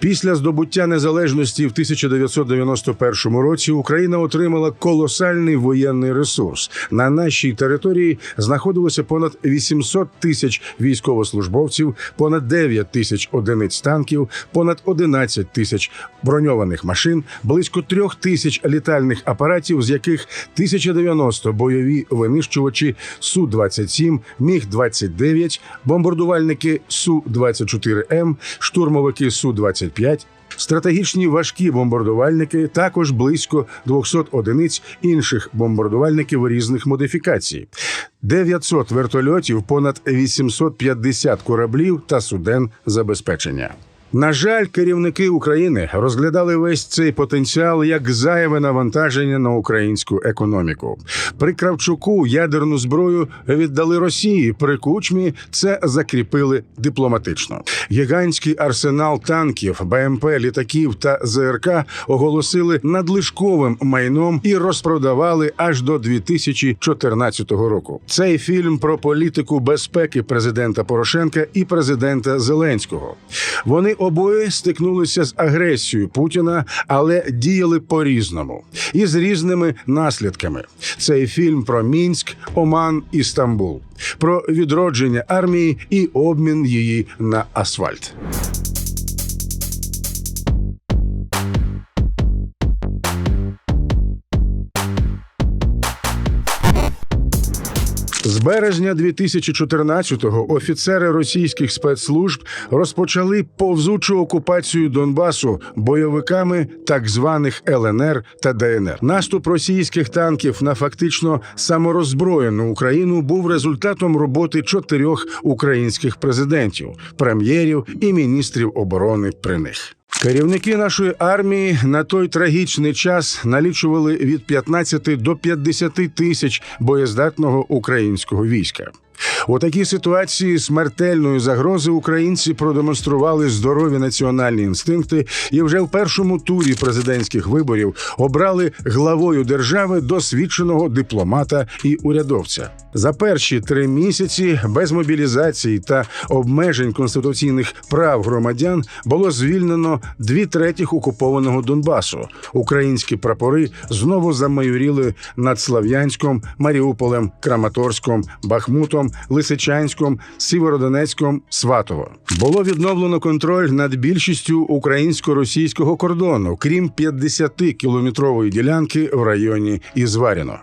Після здобуття незалежності в 1991 році Україна отримала колосальний воєнний ресурс. На нашій території знаходилося понад 800 тисяч військовослужбовців, понад 9 тисяч одиниць танків, понад 11 тисяч броньованих машин, близько трьох тисяч літальних апаратів, з яких 1090 бойові винищувачі су 27 міг 29 бомбардувальники су 24 М, штурмовики су 25 Стратегічні важкі бомбардувальники також близько 200 одиниць інших бомбардувальників різних модифікацій, 900 вертольотів, понад 850 кораблів та суден забезпечення. На жаль, керівники України розглядали весь цей потенціал як зайве навантаження на українську економіку. При Кравчуку ядерну зброю віддали Росії. При кучмі це закріпили дипломатично. Гігантський арсенал танків, БМП, літаків та ЗРК оголосили надлишковим майном і розпродавали аж до 2014 року. Цей фільм про політику безпеки президента Порошенка і президента Зеленського. Вони обоє стикнулися з агресією Путіна, але діяли по-різному і з різними наслідками. Цей фільм про Мінськ, Оман і Стамбул, про відродження армії і обмін її на асфальт. З березня 2014-го офіцери російських спецслужб розпочали повзучу окупацію Донбасу бойовиками так званих ЛНР та ДНР. Наступ російських танків на фактично самороззброєну Україну був результатом роботи чотирьох українських президентів, прем'єрів і міністрів оборони при них. Керівники нашої армії на той трагічний час налічували від 15 до 50 тисяч боєздатного українського війська. У такій ситуації смертельної загрози українці продемонстрували здорові національні інстинкти і вже в першому турі президентських виборів обрали главою держави досвідченого дипломата і урядовця. За перші три місяці без мобілізації та обмежень конституційних прав громадян було звільнено дві третіх окупованого Донбасу. Українські прапори знову замайоріли над Слав'янськом, Маріуполем, Краматорськом, Бахмутом, Лисичанськом, Сіверодонецьком, Сватово. Було відновлено контроль над більшістю українсько-російського кордону, крім 50-кілометрової ділянки в районі Ізваріно.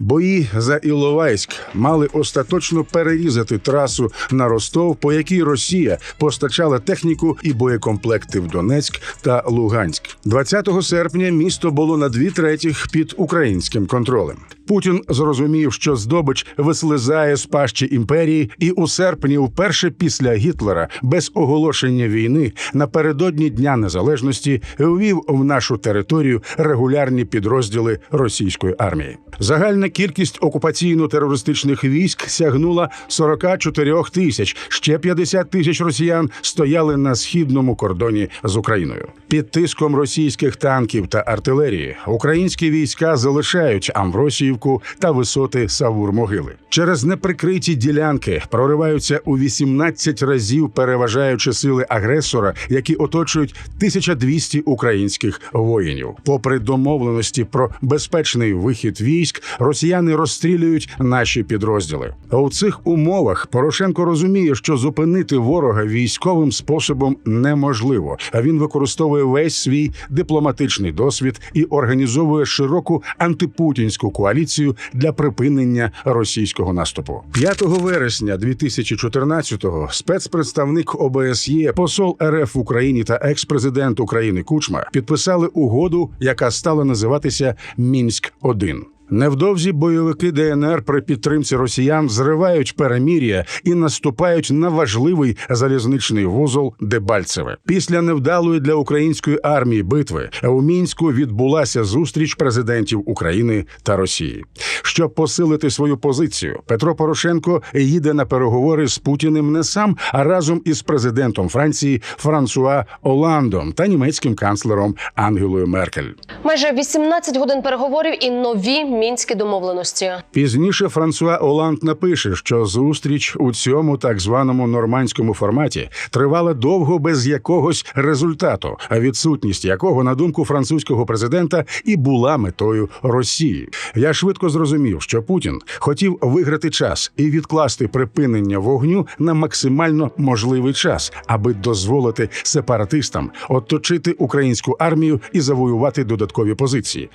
Бої за Іловайськ мали остаточно перерізати трасу на Ростов, по якій Росія постачала техніку і боєкомплекти в Донецьк та Луганськ. 20 серпня місто було на дві третіх під українським контролем. Путін зрозумів, що здобич вислизає з пащі імперії, і у серпні, вперше після Гітлера, без оголошення війни, напередодні Дня Незалежності ввів в нашу територію регулярні підрозділи російської армії. Загальна кількість окупаційно-терористичних військ сягнула 44 тисяч. Ще 50 тисяч росіян стояли на східному кордоні з Україною. Під тиском російських танків та артилерії українські війська залишають Амвросіївку та висоти Савур-Могили. Через неприкриті ділянки прориваються у 18 разів, переважаючи сили агресора, які оточують 1200 українських воїнів. Попри домовленості про безпечний вихід військ, росіяни розстрілюють наші підрозділи. У цих умовах Порошенко розуміє, що зупинити ворога військовим способом неможливо. А він використовує весь свій дипломатичний досвід і організовує широку антипутінську коаліцію для припинення російського наступу. 5 вересня 2014-го спецпредставник ОБСЄ, посол РФ в Україні та екс-президент України Кучма підписали угоду, яка стала називатися Мінськ 1 Невдовзі бойовики ДНР при підтримці росіян зривають перемір'я і наступають на важливий залізничний вузол Дебальцеве. Після невдалої для української армії битви у мінську відбулася зустріч президентів України та Росії. Щоб посилити свою позицію, Петро Порошенко їде на переговори з Путіним не сам, а разом із президентом Франції Франсуа Оландом та німецьким канцлером Ангелою Меркель. Майже 18 годин переговорів і нові мінські домовленості. Пізніше Франсуа Оланд напише, що зустріч у цьому так званому нормандському форматі тривала довго без якогось результату, а відсутність якого, на думку французького президента, і була метою Росії. Я швидко зрозумів, що Путін хотів виграти час і відкласти припинення вогню на максимально можливий час, аби дозволити сепаратистам оточити українську армію і завоювати додаткові позиції.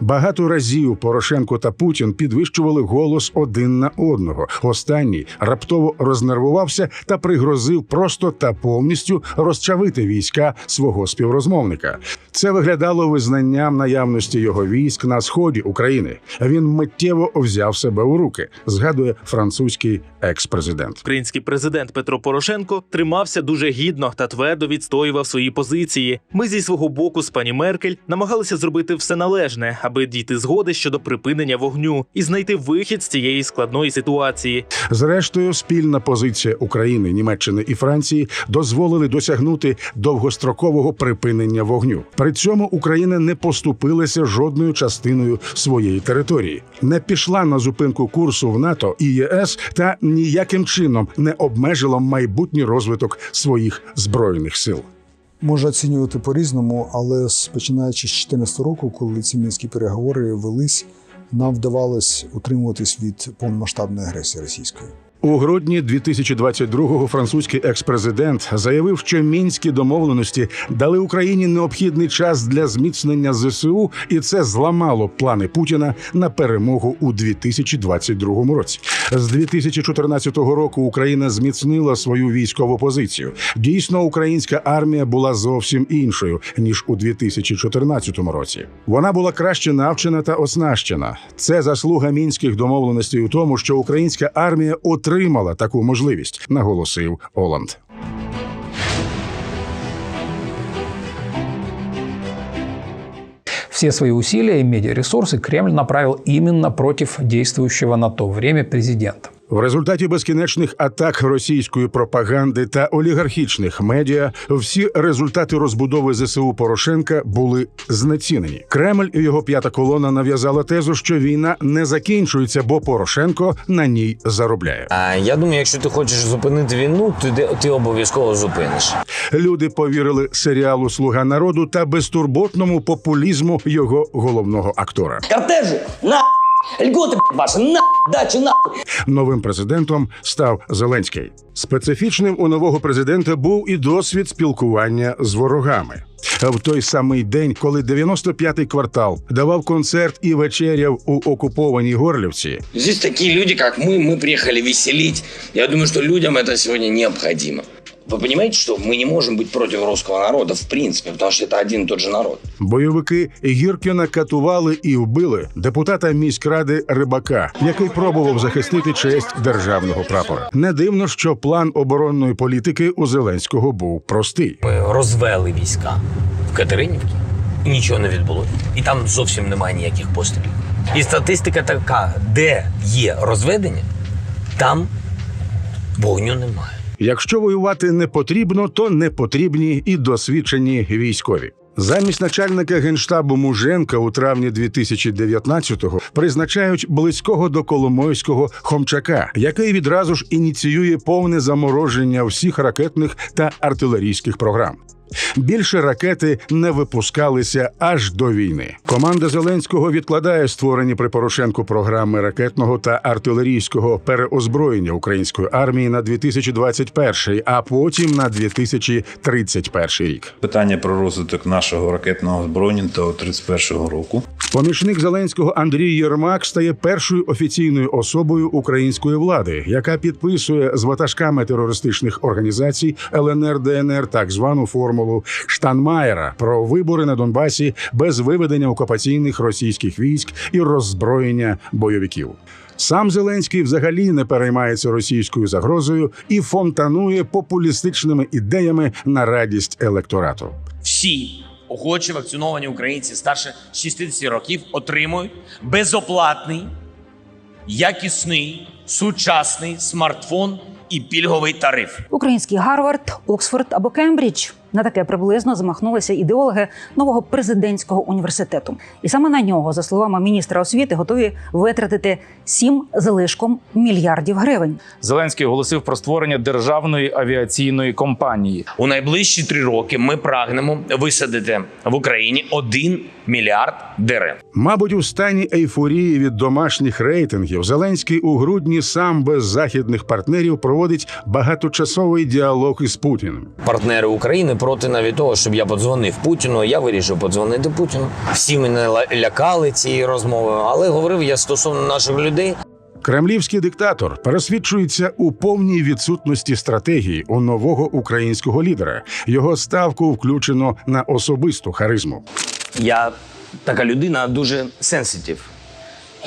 Багато разів Порошенко та Путін підвищували голос один на одного. Останній раптово рознервувався та пригрозив просто та повністю розчавити війська свого співрозмовника. Це виглядало визнанням наявності його військ на сході України. Він миттєво взяв себе у руки, згадує французький екс-президент. Український президент Петро Порошенко тримався дуже гідно та твердо відстоював свої позиції. Ми зі свого боку з пані Меркель намагалися зробити все належне, аби дійти згоди щодо припинення вогню і знайти вихід з цієї складної ситуації. Зрештою, спільна позиція України, Німеччини і Франції дозволили досягнути довгострокового припинення вогню. При цьому Україна не поступилася жодною частиною своєї території, не пішла на зупинку курсу в НАТО і ЄС та ніяким чином не обмежила майбутній розвиток своїх збройних сил. Може оцінювати по-різному, але з- починаючи з 2014 року, коли ці мінські переговори велись, нам вдавалось утримуватись від повномасштабної агресії російської. У грудні 2022-го французький експрезидент заявив, що мінські домовленості дали Україні необхідний час для зміцнення ЗСУ, і це зламало плани Путіна на перемогу у 2022 році. З 2014 року Україна зміцнила свою військову позицію. Дійсно, українська армія була зовсім іншою ніж у 2014 році. Вона була краще навчена та оснащена. Це заслуга мінських домовленостей у тому, що українська армія отримала таку можливість, наголосив Оланд. Все свои усилия и медиаресурсы Кремль направил именно против действующего на то время президента. В результаті безкінечних атак російської пропаганди та олігархічних медіа всі результати розбудови ЗСУ Порошенка були знецінені. Кремль і його п'ята колона нав'язала тезу, що війна не закінчується, бо Порошенко на ній заробляє. А я думаю, якщо ти хочеш зупинити війну, то ти, ти обов'язково зупиниш. Люди повірили серіалу Слуга народу та безтурботному популізму його головного актора. кортежи, на льготы блядь, ваши, на дачу, на Новим президентом став Зеленський. Специфічним у нового президента був і досвід спілкування з ворогами. В той самий день, коли 95-й квартал давав концерт і вечеряв у окупованій Горлівці, Здесь такие люди, как мы, мы приехали веселить. Я думаю, что людям это сегодня необходимо. Вы понимаете, что мы не можем быть против русского народа в принципе, потому что это один и тот же народ. бойовики Гіркіна катували і вбили депутата міськради Рибака, який пробував захистити честь державного прапора. Не дивно, що план оборонної політики у Зеленського був простий. Ми розвели війська в Катеринівці, і нічого не відбулося. І там зовсім немає ніяких пострілів. І статистика така: де є розведення, там вогню немає. Якщо воювати не потрібно, то не потрібні і досвідчені військові. Замість начальника генштабу Муженка у травні 2019-го призначають близького до Коломойського Хомчака, який відразу ж ініціює повне замороження всіх ракетних та артилерійських програм. Більше ракети не випускалися аж до війни. Команда Зеленського відкладає створені при Порошенку програми ракетного та артилерійського переозброєння української армії на 2021, а потім на 2031 рік. Питання про розвиток нашого ракетного озброєння до 31-го року. Помічник Зеленського Андрій Єрмак стає першою офіційною особою української влади, яка підписує з ватажками терористичних організацій ЛНР ДНР так звану формулу Штанмаєра про вибори на Донбасі без виведення окупаційних російських військ і роззброєння бойовиків. Сам Зеленський взагалі не переймається російською загрозою і фонтанує популістичними ідеями на радість електорату. всі охочі вакциновані українці старше 60 років отримують безоплатний, якісний, сучасний смартфон і пільговий тариф. Український Гарвард, Оксфорд або Кембридж. На таке приблизно замахнулися ідеологи нового президентського університету. І саме на нього, за словами міністра освіти, готові витратити 7 залишком мільярдів гривень. Зеленський оголосив про створення державної авіаційної компанії. У найближчі три роки ми прагнемо висадити в Україні 1 мільярд дерев. Мабуть, у стані ейфорії від домашніх рейтингів Зеленський у грудні сам без західних партнерів проводить багаточасовий діалог із Путіним. Партнери України проти навіть того, щоб я подзвонив Путіну. Я вирішив подзвонити Путіну. Всі мене лякали цією розмовою, але говорив я стосовно наших людей. Кремлівський диктатор пересвідчується у повній відсутності стратегії у нового українського лідера. Його ставку включено на особисту харизму. Я така людина дуже сенситив.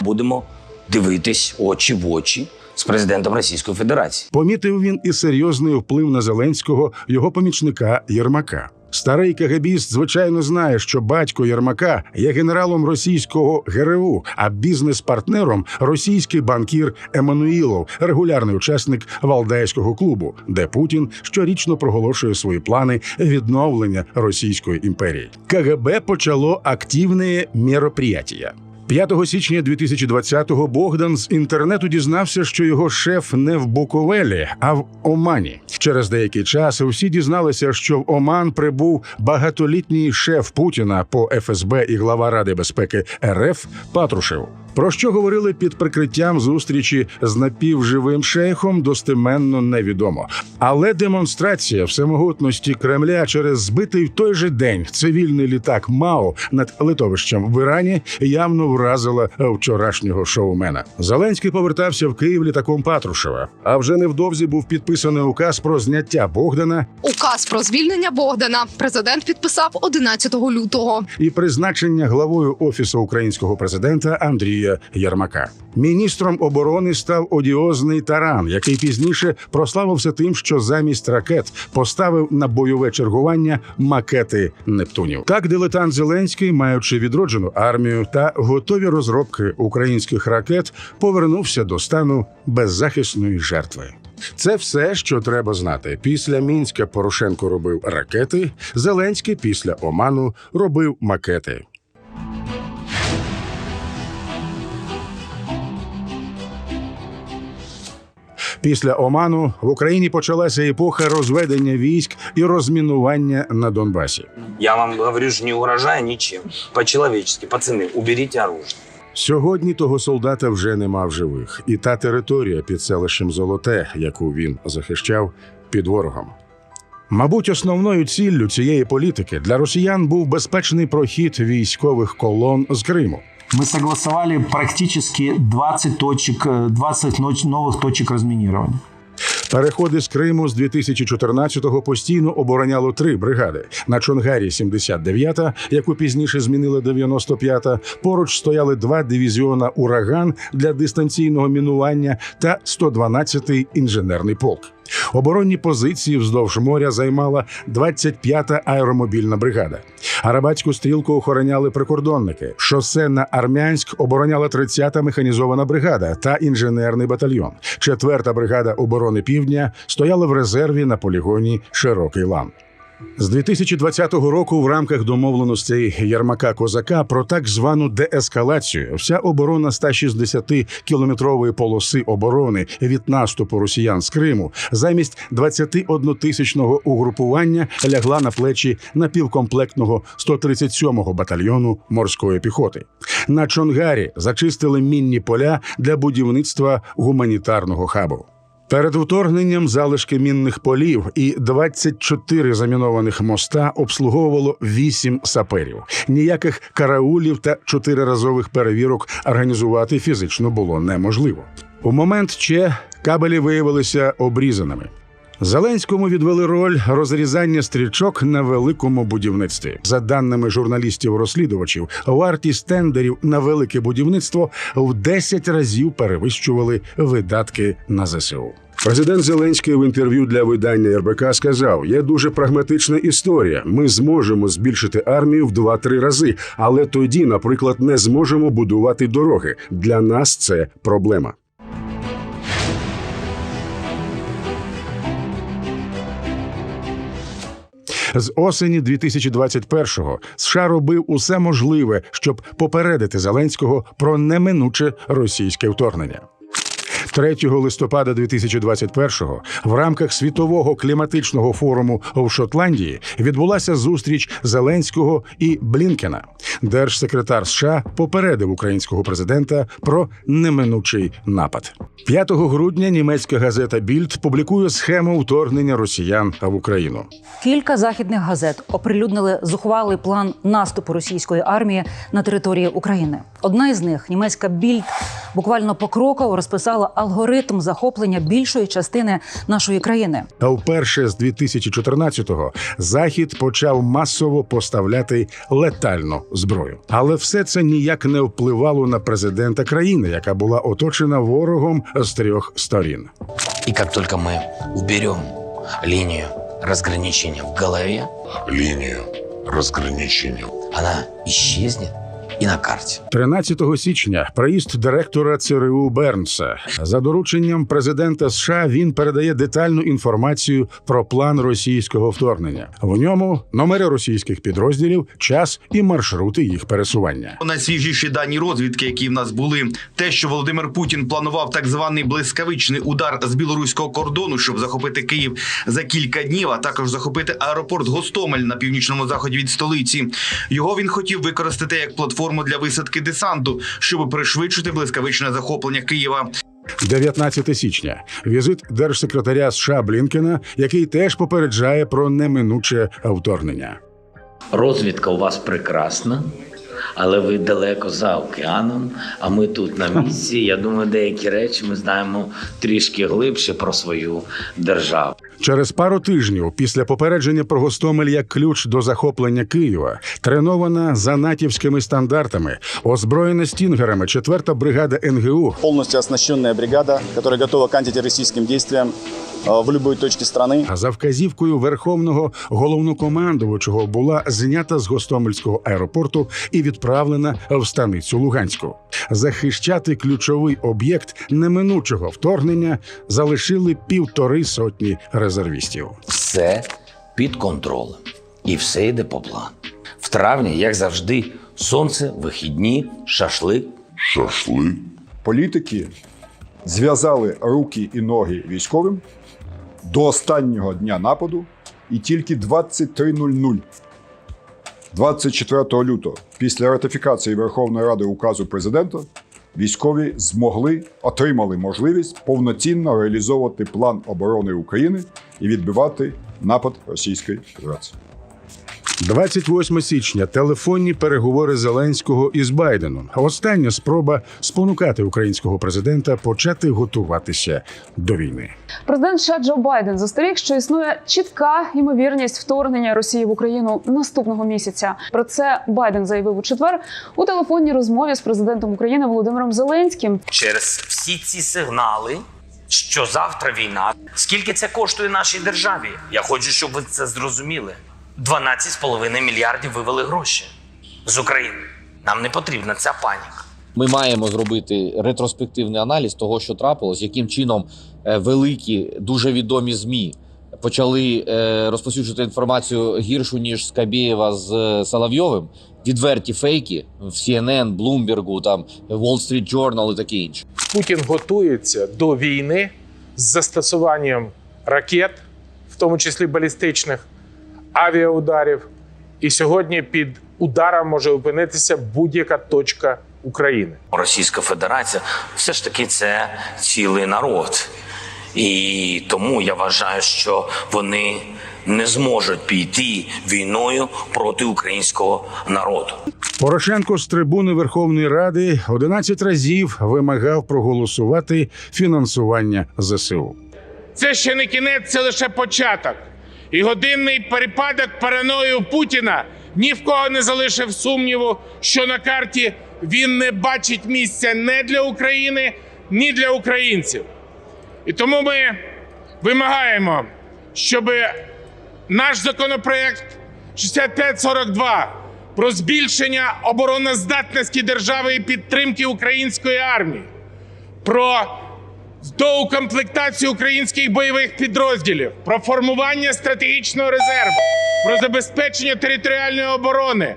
Будемо дивитись очі в очі з президентом Російської Федерації. Помітив він і серйозний вплив на Зеленського його помічника Єрмака. Старий КГБіст, звичайно, знає, що батько Єрмака є генералом російського ГРУ, а бізнес-партнером російський банкір Еммануїлов, регулярний учасник Валдайського клубу, де Путін щорічно проголошує свої плани відновлення Російської імперії. КГБ почало активне мероприятия. 5 січня 2020-го Богдан з інтернету дізнався, що його шеф не в Буковелі, а в Омані. Через деякий час усі дізналися, що в Оман прибув багатолітній шеф Путіна по ФСБ і глава Ради безпеки РФ Патрушев. Про що говорили під прикриттям зустрічі з напівживим шейхом, достеменно невідомо. Але демонстрація всемогутності Кремля через збитий в той же день цивільний літак МАО над литовищем в Ірані явно вразила вчорашнього шоумена. Зеленський повертався в Київ літаком Патрушева. А вже невдовзі був підписаний указ про зняття Богдана Указ про звільнення Богдана президент підписав 11 лютого. і призначення главою офісу українського президента Андрія Єрмака. Міністром оборони став одіозний таран, який пізніше прославився тим, що замість ракет поставив на бойове чергування макети Нептунів. Так, дилетант Зеленський, маючи відроджену армію та готові розробки українських ракет, повернувся до стану беззахисної жертви. Це все, що треба знати. Після мінська Порошенко робив ракети. Зеленський після Оману робив макети. Після Оману в Україні почалася епоха розведення військ і розмінування на Донбасі. Я вам говорю, що не угрожає нічим. По-человечески, пацани, уберіть оружие. Сьогодні того солдата вже нема в живих, і та територія під селищем Золоте, яку він захищав, під ворогом. Мабуть, основною ціллю цієї політики для росіян був безпечний прохід військових колон з Криму Мы согласовали практически 20 точек, э, 20 ноч- новых точек разминирования. Переходи з Криму з 2014-го постійно обороняло три бригади. На Чонгарі 79-та, яку пізніше змінили 95-та, поруч стояли два дивізіона Ураган для дистанційного мінування та 112-й інженерний полк. Оборонні позиції вздовж моря займала 25-та аеромобільна бригада. Арабатську стрілку охороняли прикордонники. Шосе на Армянськ обороняла 30-та механізована бригада та інженерний батальйон. Четверта бригада оборони Півдня стояла в резерві на полігоні Широкий Лан. З 2020 року в рамках домовленостей Єрмака Козака про так звану деескалацію вся оборона 160-кілометрової полоси оборони від наступу росіян з Криму замість 21-тисячного угрупування лягла на плечі напівкомплектного 137-го батальйону морської піхоти. На Чонгарі зачистили мінні поля для будівництва гуманітарного хабу. Перед вторгненням залишки мінних полів і 24 замінованих моста обслуговувало 8 саперів. Ніяких караулів та чотириразових перевірок організувати фізично було неможливо. У момент Че кабелі виявилися обрізаними. Зеленському відвели роль розрізання стрічок на великому будівництві. За даними журналістів-розслідувачів, вартість тендерів на велике будівництво в 10 разів перевищували видатки на ЗСУ. Президент Зеленський в інтерв'ю для видання РБК сказав: є дуже прагматична історія. Ми зможемо збільшити армію в 2-3 рази, але тоді, наприклад, не зможемо будувати дороги. Для нас це проблема. З осені 2021-го США робив усе можливе, щоб попередити Зеленського про неминуче російське вторгнення. 3 листопада 2021-го в рамках світового кліматичного форуму в Шотландії відбулася зустріч Зеленського і Блінкена. Держсекретар США попередив українського президента про неминучий напад. 5 грудня німецька газета Більд публікує схему вторгнення росіян в Україну. Кілька західних газет оприлюднили зухвалий план наступу російської армії на території України. Одна із них, німецька більд, буквально покроково розписала алгоритм захоплення більшої частини нашої країни. А вперше з 2014-го Захід почав масово поставляти летальну зброю. Але все це ніяк не впливало на президента країни, яка була оточена ворогом з трьох сторін. И как только мы уберем линию разграничения в голове, линию разграничения. она исчезнет и на карте. 13 січня приїзд директора ЦРУ Бернса за дорученням президента США він передає детальну інформацію про план російського вторгнення. В ньому номери російських підрозділів, час і маршрути їх пересування. Найсвіжіші дані розвідки, які в нас були, те, що Володимир Путін планував так званий блискавичний удар з білоруського кордону, щоб захопити Київ за кілька днів, а також захопити аеропорт Гостомель на північному заході від столиці. Його він хотів використати як платформу для висадки десанту, щоб пришвидшити блискавичне захоплення Києва. 19 січня візит держсекретаря США Блінкена, який теж попереджає про неминуче вторгнення. Розвідка у вас прекрасна, але ви далеко за океаном. А ми тут на місці. Я думаю, деякі речі ми знаємо трішки глибше про свою державу. Через пару тижнів після попередження про Гостомель як ключ до захоплення Києва, тренована за натівськими стандартами, озброєна стінгерами 4-та бригада НГУ Полностью оснащенная бригада, которая готова к антитеррористическим действиям э, в любой точке страны. А за вказівкою верховного головнокомандувачого була знята з Гостомельського аеропорту і відправлена в станицю Луганську. Захищати ключовий об'єкт неминучого вторгнення залишили півтори сотні резервістів. Все під контролем. І все йде по плану. В травні, як завжди, сонце, вихідні, шашлик. Шашлик. Політики зв'язали руки і ноги військовим до останнього дня нападу, і тільки 23.00 24 лютого, після ратифікації Верховної Ради указу президента, військові змогли отримали можливість повноцінно реалізовувати план оборони України і відбивати напад Російської Федерації. 28 січня телефонні переговори Зеленського із Байденом. Остання спроба спонукати українського президента почати готуватися до війни. Президент США Джо Байден застеріг, що існує чітка ймовірність вторгнення Росії в Україну наступного місяця. Про це Байден заявив у четвер у телефонній розмові з президентом України Володимиром Зеленським. Через всі ці сигнали, що завтра війна, скільки це коштує нашій державі? Я хочу, щоб ви це зрозуміли. 12,5 мільярдів вивели гроші з України. Нам не потрібна ця паніка. Ми маємо зробити ретроспективний аналіз того, що трапилось, яким чином е, великі, дуже відомі змі почали е, розповсюджувати інформацію гіршу ніж Скабєєва з е, Соловйовим. Відверті фейки в CNN, Bloomberg, там Wall Street Journal і таке інше. Путін готується до війни з застосуванням ракет, в тому числі балістичних авіаударів. І сьогодні під ударом може опинитися будь-яка точка України. Російська Федерація все ж таки це цілий народ. І тому я вважаю, що вони не зможуть піти війною проти українського народу. Порошенко з трибуни Верховної Ради 11 разів вимагав проголосувати фінансування ЗСУ. Це ще не кінець, це лише початок. І годинний перепадок параної у Путіна ні в кого не залишив сумніву, що на карті він не бачить місця не для України, ні для українців. І тому ми вимагаємо, щоб наш законопроект 6542 про збільшення обороноздатності держави і підтримки української армії, про до укомплектації українських бойових підрозділів, про формування стратегічного резерву, про забезпечення територіальної оборони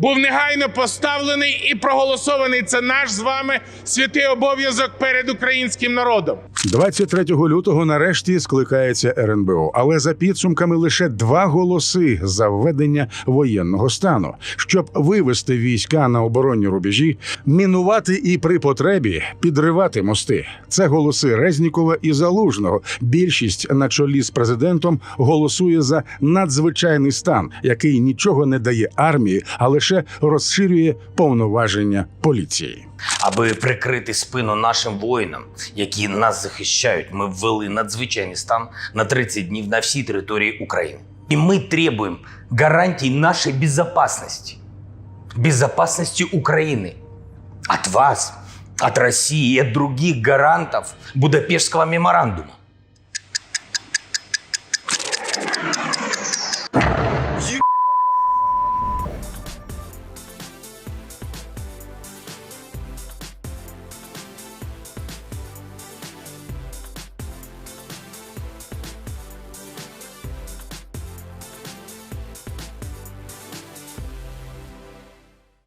був негайно поставлений і проголосований. Це наш з вами святий обов'язок перед українським народом. 23 лютого нарешті скликається РНБО, але за підсумками лише два голоси за введення воєнного стану, щоб вивести війська на оборонні рубежі, мінувати і при потребі підривати мости. Це голоси Резнікова і Залужного. Більшість на чолі з президентом голосує за надзвичайний стан, який нічого не дає армії, а лише розширює повноваження поліції. Аби прикрити спину нашим воїнам, які нас захищають, ми ввели надзвичайний стан на 30 днів на всій території України. І ми требуем гарантий нашей безопасности. Безопасности Украины. От вас, от России и от других гарантов Будапештского меморандума.